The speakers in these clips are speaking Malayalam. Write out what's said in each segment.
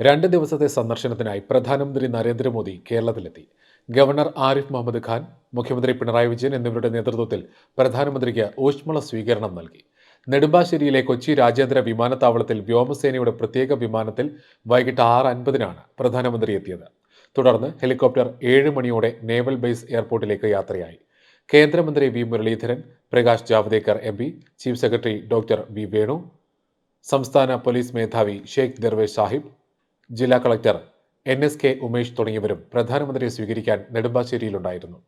രണ്ട് ദിവസത്തെ സന്ദർശനത്തിനായി പ്രധാനമന്ത്രി നരേന്ദ്രമോദി കേരളത്തിലെത്തി. ഗവർണർ ആരിഫ് മുഹമ്മദ് ഖാൻ മുഖ്യമന്ത്രി പിണറായി വിജയൻ എന്നിവരുടെ നേതൃത്വത്തിൽ പ്രധാനമന്ത്രിക്ക് ഊഷ്മള സ്വീകരണം നൽകി. നെടുമ്പാശ്ശേരിയിലെ കൊച്ചി രാജ്യാന്തര വിമാനത്താവളത്തിൽ വ്യോമസേനയുടെ പ്രത്യേക വിമാനത്തിൽ വൈകിട്ട് ആറ് അൻപതിനാണ് പ്രധാനമന്ത്രി എത്തിയത്. തുടർന്ന് ഹെലികോപ്റ്റർ ഏഴ് മണിയോടെ നേവൽ ബേസ് എയർപോർട്ടിലേക്ക് യാത്രയായി. കേന്ദ്രമന്ത്രി V Muraleedharan Prakash Javadekar M chief secretary doctor V Venu സംസ്ഥാന പോലീസ് മേധാവി ഷെയ്ഖ് ദർവേഷ് സാഹിബ് ജില്ലാ collector N S K Umesh തുടങ്ങിയവരും പ്രധാനമന്ത്രിയെ സ്വീകരിക്കാൻ നെടുമ്പാശ്ശേരിയിലുണ്ടായിരുന്നു.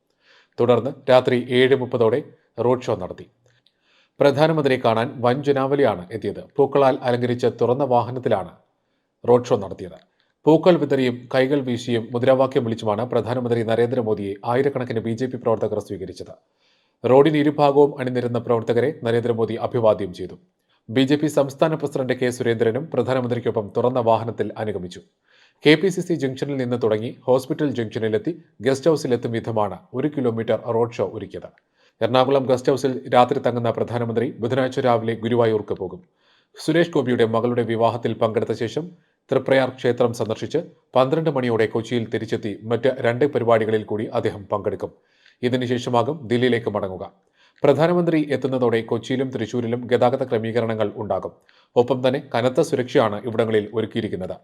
തുടർന്ന് രാത്രി ഏഴ് മുപ്പതോടെ റോഡ് ഷോ നടത്തി. പ്രധാനമന്ത്രിയെ കാണാൻ വൻ ജനാവലിയാണ് എത്തിയത്. പൂക്കളാൽ അലങ്കരിച്ച തുറന്ന വാഹനത്തിലാണ് റോഡ് ഷോ നടത്തിയത്. പൂക്കൾ വിതറിയും കൈകൾ വീശിയും മുദ്രാവാക്യം വിളിച്ചുമാണ് പ്രധാനമന്ത്രി നരേന്ദ്രമോദിയെ ആയിരക്കണക്കിന് ബി ജെ പി പ്രവർത്തകർ സ്വീകരിച്ചത്. റോഡിന് ഇരുഭാഗവും അണിനിരുന്ന പ്രവർത്തകരെ നരേന്ദ്രമോദി അഭിവാദ്യം ചെയ്തു. ബി ജെ പി സംസ്ഥാന പ്രസിഡന്റ് കെ സുരേന്ദ്രനും പ്രധാനമന്ത്രിക്കൊപ്പം തുറന്ന വാഹനത്തിൽ അനുഗമിച്ചു. കെ പി സി സി ജംഗ്ഷനിൽ നിന്ന് തുടങ്ങി ഹോസ്പിറ്റൽ ജംഗ്ഷനിലെത്തി ഗസ്റ്റ് ഹൌസിലെത്തും വിധമാണ് ഒരു കിലോമീറ്റർ റോഡ് ഷോ ഒരുക്കിയത്. എറണാകുളം ഗസ്റ്റ് ഹൗസിൽ രാത്രി തങ്ങുന്ന പ്രധാനമന്ത്രി ബുധനാഴ്ച രാവിലെ ഗുരുവായൂർക്ക് പോകും. സുരേഷ് ഗോപിയുടെ മകളുടെ വിവാഹത്തിൽ പങ്കെടുത്ത ശേഷം തൃപ്രയാർ ക്ഷേത്രം സന്ദർശിച്ച് പന്ത്രണ്ട് മണിയോടെ കൊച്ചിയിൽ തിരിച്ചെത്തി മറ്റ് രണ്ട് പരിപാടികളിൽ കൂടി അദ്ദേഹം പങ്കെടുക്കും. ഇതിനുശേഷമാകും ദില്ലിയിലേക്ക് മടങ്ങുക. പ്രധാനമന്ത്രി എത്തുന്നതോടെ കൊച്ചിയിലും തൃശൂരിലും ഗതാഗത ക്രമീകരണങ്ങൾ ഉണ്ടാകും. ഒപ്പം തന്നെ കനത്ത സുരക്ഷയാണ് ഇവിടങ്ങളിൽ ഒരുക്കിയിരിക്കുന്നത്.